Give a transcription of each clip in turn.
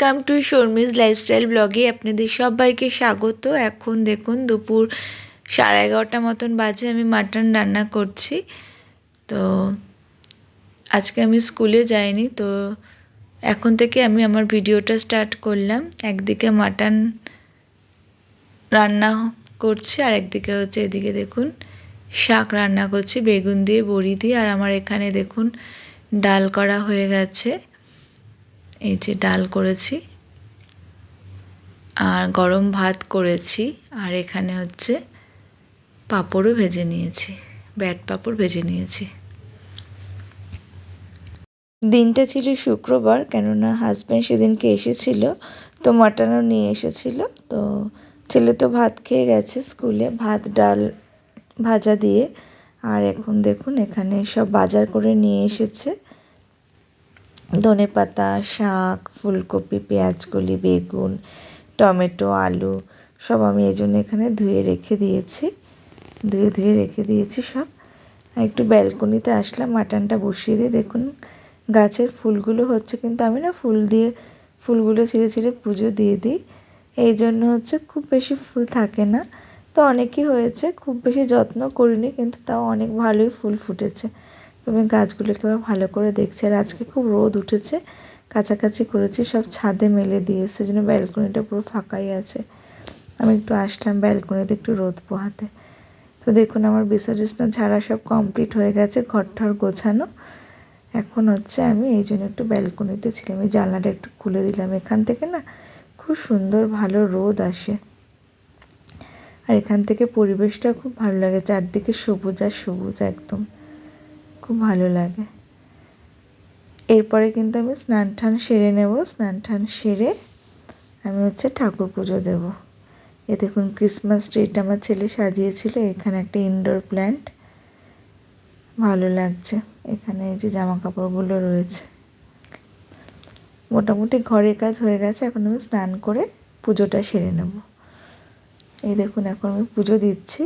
Welcome to Sharmi's lifestyle ব্লগে আপনাদের সবাইকে স্বাগত। এখন দেখুন দুপুর সাড়ে এগারোটা মতন বাজে আমি মাটন রান্না করছি। তো আজকে আমি স্কুলে যাইনি, তো এখন থেকে আমি আমার ভিডিওটা স্টার্ট করলাম। একদিকে মাটন রান্না করছি আর একদিকে হচ্ছে এদিকে দেখুন শাক রান্না করছি, বেগুন দিয়ে, বড়ি দিয়ে, আর আমার এখানে দেখুন ডাল করা হয়ে গেছে। এই যে ডাল করেছি আর গরম ভাত করেছি আর এখানে হচ্ছে পাঁপড়ও ভেজে নিয়েছি, ব্যাট পাঁপড় ভেজে নিয়েছি। দিনটা ছিল শুক্রবার, কেননা হাজব্যান্ড সেদিনকে এসেছিল, তো মাটনও নিয়ে এসেছিল, তো ছেলে তো ভাত খেয়ে গেছে স্কুলে, ভাত, ডাল ভাজা দিয়ে। আর এখন দেখুন, এখানে সব বাজার করে নিয়ে এসেছে। ধনে পাতা, শাক, ফুলকপি, পেঁয়াজকলি, বেগুন, টমেটো, আলু, সব আমি এই জন্য এখানে ধুয়ে রেখে দিয়েছি। ধুয়ে ধুয়ে রেখে দিয়েছি সব। একটু ব্যালকনিতে আসলাম, মাটনটা বসিয়ে দিয়ে দেখুন গাছের ফুলগুলো হচ্ছে, কিন্তু আমি না ফুল দিয়ে, ফুলগুলো ছিঁড়ে ছিঁড়ে পুজো দিয়ে দিই। এই জন্য হচ্ছে খুব বেশি ফুল থাকে না। তো অনেকই হয়েছে, খুব বেশি যত্ন করিনি, কিন্তু তাও অনেক ভালোই ফুল ফুটেছে। আমি গাছগুলোকে আবার ভালো করে দেখছি। আর আজকে খুব রোদ উঠেছে, কাছাকাছি করেছি, সব ছাদে মেলে দিয়েছে, যেন ব্যালকনিটা পুরো ফাঁকাই আছে। আমি একটু আসলাম ব্যালকনিতে একটু রোদ পোহাতে। তো দেখুন, আমার বিসর্জনা ঝাড়া সব কমপ্লিট হয়ে গেছে ঘর ঘরঠর গোছানো। এখন হচ্ছে আমি এই জন্য একটু ব্যালকনিতে ছিলাম। এই জানলাটা একটু খুলে দিলাম এখান থেকে না, খুব সুন্দর ভালো রোদ আসে। আর এখান থেকে পরিবেশটা খুব ভালো লাগে, চারদিকে সবুজ আর সবুজ একদম। খুব ভালো লাগে। এরপরে কিন্তু আমি স্নান টান সেরে নেব। স্নান টান সেরে আমি হচ্ছে ঠাকুর পুজো দেব। এ দেখুন ক্রিসমাস ট্রিটা আমার ছেলে সাজিয়েছিল। এখানে একটা ইনডোর প্ল্যান্ট ভালো লাগছে। এখানে এই যে জামা কাপড়গুলো রয়েছে। মোটামুটি ঘরের কাজ হয়ে গেছে। এখন আমি স্নান করে পুজোটা সেরে নেব। এই দেখুন, এখন আমি পুজো দিচ্ছি।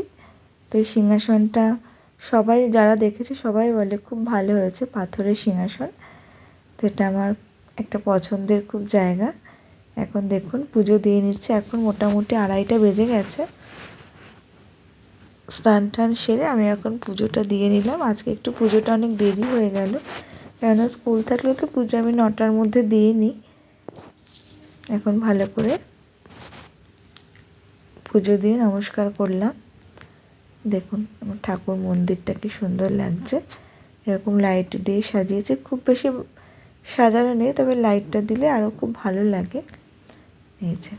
তো এই সিংহাসনটা সবাই যারা দেখেছে সবাই বলে খুব ভালো হয়েছে পাথরের সিংহাসন। তো এটা আমার একটা পছন্দের খুব জায়গা। এখন দেখুন, পুজো দিয়ে নিচ্ছে। এখন মোটামুটি আড়াইটা বেজে গেছে। স্নান টান সেরে আমি এখন পুজোটা দিয়ে নিলাম। আজকে একটু পুজোটা অনেক দেরি হয়ে গেল। কেননা স্কুল থাকলে তো পুজো আমি নটার মধ্যে দিয়ে নিই এখন ভালো করে পুজো দিয়ে নমস্কার করলাম। দেখুন, আমার ঠাকুর মন্দিরটা কি সুন্দর লাগছে। এরকম লাইট দিয়ে সাজিয়েছে। খুব বেশি সাজানো নেই, তবে লাইটটা দিলে আরও খুব ভালো লাগে। এই যে,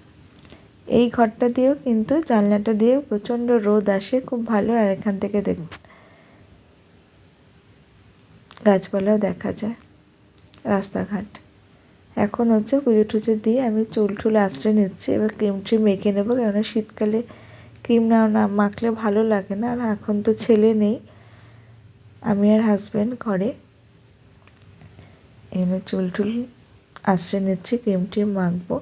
এই ঘরটা দিয়েও কিন্তু জানলাটা দিয়েও প্রচণ্ড রোদ আসে, খুব ভালো। আর এখান থেকে দেখুন, গাছপালাও দেখা যায়, রাস্তাঘাট। এখন হচ্ছে পুজো টুজো দিয়ে আমি চুল টুল আশ্রে নিচ্ছি। এবার ক্রিম ট্রিম মেখে নেব, কেননা শীতকালে ক্রিম না না, মাখলে ভালো লাগে না। আর এখন তো ছেলে নেই। আমি আর হাজব্যান্ড ঘরে। এনে চুল টুল আশ্রে নিচ্ছি, ক্রিম ট্রিম মাখবো।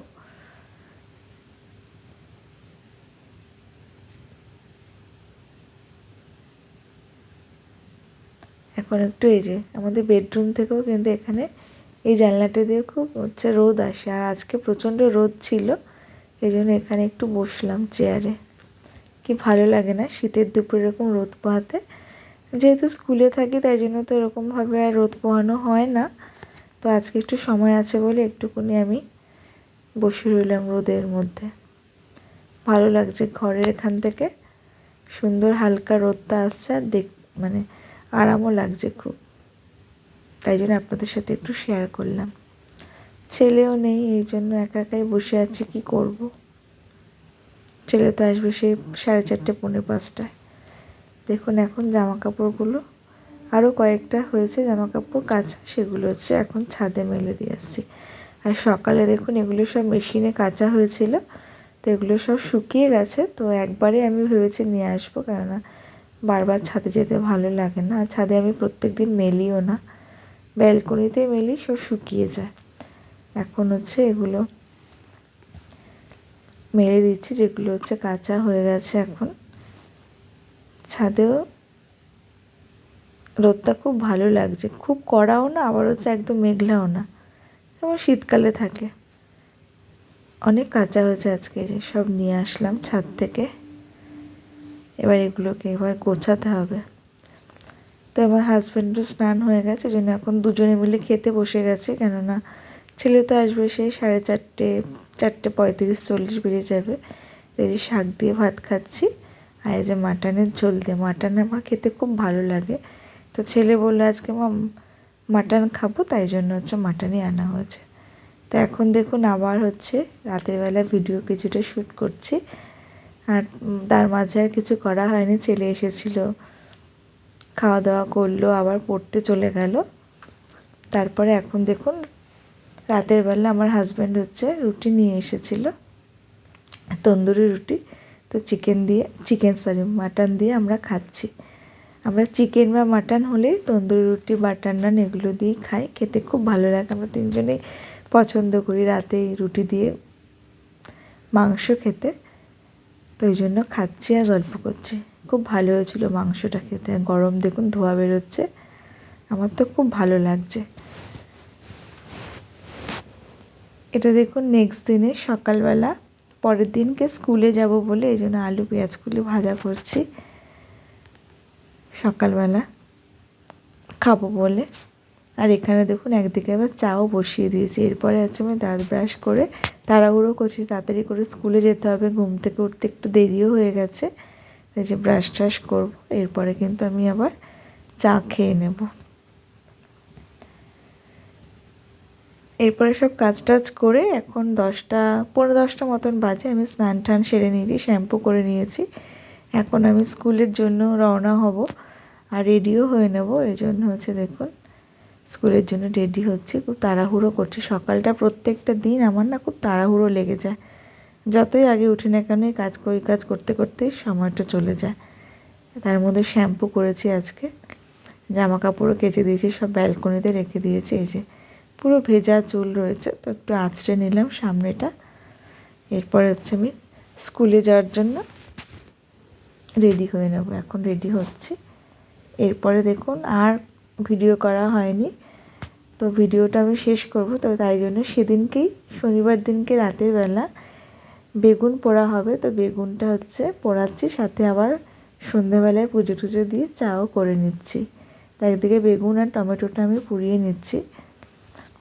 এখন একটু এই যে, আমাদের বেডরুম থেকেও কিন্তু এখানে এই জানলাটা দিয়ে খুব হচ্ছে রোদ আসে। আর আজকে প্রচণ্ড রোদ ছিল, এই জন্য এখানে একটু বসলাম চেয়ারে কি ভালো লাগে না শীতের দুপুর এরকম রোদ পোহাতে। যেহেতু স্কুলে থাকি, তাই জন্য তো এরকমভাবে আর রোদ পোহানো হয় না। তো আজকে একটু সময় আছে বলে একটুকুনি আমি বসে রইলাম রোদের মধ্যে। ভালো লাগছে ঘরের এখান থেকে। সুন্দর হালকা রোদটা আসছে আর দেখ মানে আরামও লাগছে খুব। তাই জন্য আপনাদের সাথে একটু শেয়ার করলাম। ছেলেও নেই, এই জন্য একা একাই বসে আছি, কি করব? ছেলে তো আসবে সেই সাড়ে চারটে, পৌনে পাঁচটায়। দেখুন এখন জামা কাপড়গুলো আরও কয়েকটা হয়েছে জামা কাপড় কাঁচা সেগুলো হচ্ছে এখন ছাদে মেলে দিয়ে আসছি। আর সকালে দেখুন এগুলো সব মেশিনে কাঁচা হয়েছিল, তো এগুলো সব শুকিয়ে গেছে, তো একবারে আমি ভেবেছি নিয়ে আসব, কেননা বারবার ছাদে যেতে ভালো লাগে না। ছাদে আমি প্রত্যেক দিন মেলিও না ব্যালকনিতে মেলি, সব শুকিয়ে যায়। এখন হচ্ছে এগুলো মেরে দিচ্ছি, যেগুলো হচ্ছে কাঁচা হয়ে গেছে এখন। ছাদেও রোদটা খুব ভালো লাগছে। খুব কড়াও না, আবার হচ্ছে একদম মেঘলাও না। যেমন শীতকালে থাকে। অনেক কাঁচা হয়েছে আজকে যে সব নিয়ে আসলাম ছাদ থেকে। এবার এগুলোকে এবার গোছাতে হবে। তো আমার হাজব্যান্ডও স্নান হয়ে গেছে জন্য এখন দুজনে মিলে খেতে বসে গেছে, কেননা ছেলে তো আসবে সেই সাড়ে চারটে চারটে পঁয়ত্রিশ, চল্লিশ বেজে যাবে। এই শাক দিয়ে ভাত খাচ্ছি, আর এই যে মাটনের ঝোল দিয়ে। মাটন আমার খেতে খুব ভালো লাগে। তো ছেলে বলল, আজকে মা মাটন খাব, তাই জন্য হচ্ছে মাটনই আনা হয়েছে। তো এখন দেখুন আবার হচ্ছে রাতের বেলা ভিডিও কিছুটা শ্যুট করছি। আর তার মাঝে আর কিছু করা হয়নি। ছেলে এসেছিল, খাওয়া দাওয়া করল, আবার পড়তে চলে গেল। তারপরে এখন দেখুন রাতের বেলা আমার হাজব্যান্ড হচ্ছে রুটি নিয়ে এসেছিল, তন্দুরি রুটি, তো চিকেন দিয়ে চিকেন সরি মাটন দিয়ে আমরা খাচ্ছি। আমরা চিকেন বা মাটন হলে তন্দুরি রুটি বাটার নান এগুলো দিয়েই খাই, খেতে খুব ভালো লাগে। আমরা তিনজনেই পছন্দ করি রাতে রুটি দিয়ে মাংস খেতে, তো ওই জন্য খাচ্ছি আর গল্প করছি। খুব ভালো হয়েছিল মাংসটা খেতে। গরম দেখুন ধোয়া বেরোচ্ছে। আমার তো খুব ভালো লাগছে। এটা দেখুন নেক্সট দিনে সকালবেলা, পরের দিনকে স্কুলে যাব বলে এই জন্য আলু পেঁয়াজগুলো ভাজা করছি। সকালবেলা খাব বলে। আর এখানে দেখুন একদিকে আবার চাও বসিয়ে দিয়েছি। এরপরে আছে আমি দাঁত ব্রাশ করে তাড়াহুড়ো করছি, তাড়াতাড়ি করে স্কুলে যেতে হবে। ঘুম থেকে উঠতে একটু দেরিও হয়ে গেছে। এই যে ব্রাশ ট্রাশ করব, এরপরে কিন্তু আমি আবার চা খেয়ে নেব। এরপরে সব কাজ টাজ করে এখন দশটা পনেরো দশটা মতন বাজে, আমি স্নান টান সেরে নিয়েছি শ্যাম্পু করে নিয়েছি। এখন আমি স্কুলের জন্য রওনা হব আর রেডিও হয়ে নেব, এই জন্য হচ্ছে দেখুন, স্কুলের জন্য রেডি হচ্ছি। খুব তাড়াহুড়ো করছি, সকালটা প্রত্যেকটা দিন আমার না খুব তাড়াহুড়ো লেগে যায়। যতই আগে উঠি না কেন এই কাজ ওই কাজ করতে করতেই সময়টা চলে যায়। তার মধ্যে শ্যাম্পু করেছি আজকে জামা কাপড়ও কেচে দিয়েছি, সব ব্যালকনিতে রেখে দিয়েছি, এই যে পুরো ভেজা চুল রয়েছে, তো একটু আঁচড়ে নিলাম সামনেটা। এরপরে হচ্ছে আমি স্কুলে যাওয়ার জন্য রেডি হয়ে নেব, এখন রেডি হচ্ছি। এরপরে দেখুন, আর ভিডিও করা হয়নি, তো ভিডিওটা আমি শেষ করব, তো তাই জন্য সেদিনকেই, শনিবার দিনকে রাতের বেলা বেগুন পোড়া হবে, তো বেগুনটা হচ্ছে পোড়াচ্ছি, সাথে আবার সন্ধেবেলায় পুজো টুজো দিয়ে চাও করে নিচ্ছি। তো একদিকে বেগুন আর টমেটোটা আমি পুড়িয়ে নিচ্ছি।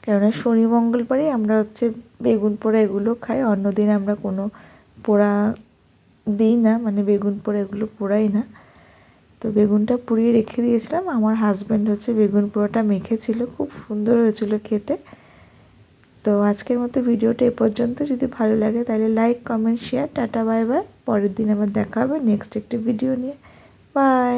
কেননা শনি মঙ্গলবারই আমরা হচ্ছে বেগুন পোড়া এগুলো খাই, অন্যদিন আমরা কোনো পোড়া দিই না মানে বেগুন পোড়া এগুলো পোড়াই না। তো বেগুনটা পুড়িয়ে রেখে দিয়েছিলাম, আমার হাজব্যান্ড হচ্ছে বেগুন পোড়াটা মেখেছিল, খুব সুন্দর হয়েছিল খেতে। তো আজকের মতো ভিডিওটা এ পর্যন্ত, যদি ভালো লাগে তাহলে like comment share tata bye bye পরের দিন আবার দেখা হবে নেক্সট একটি ভিডিও নিয়ে। বাই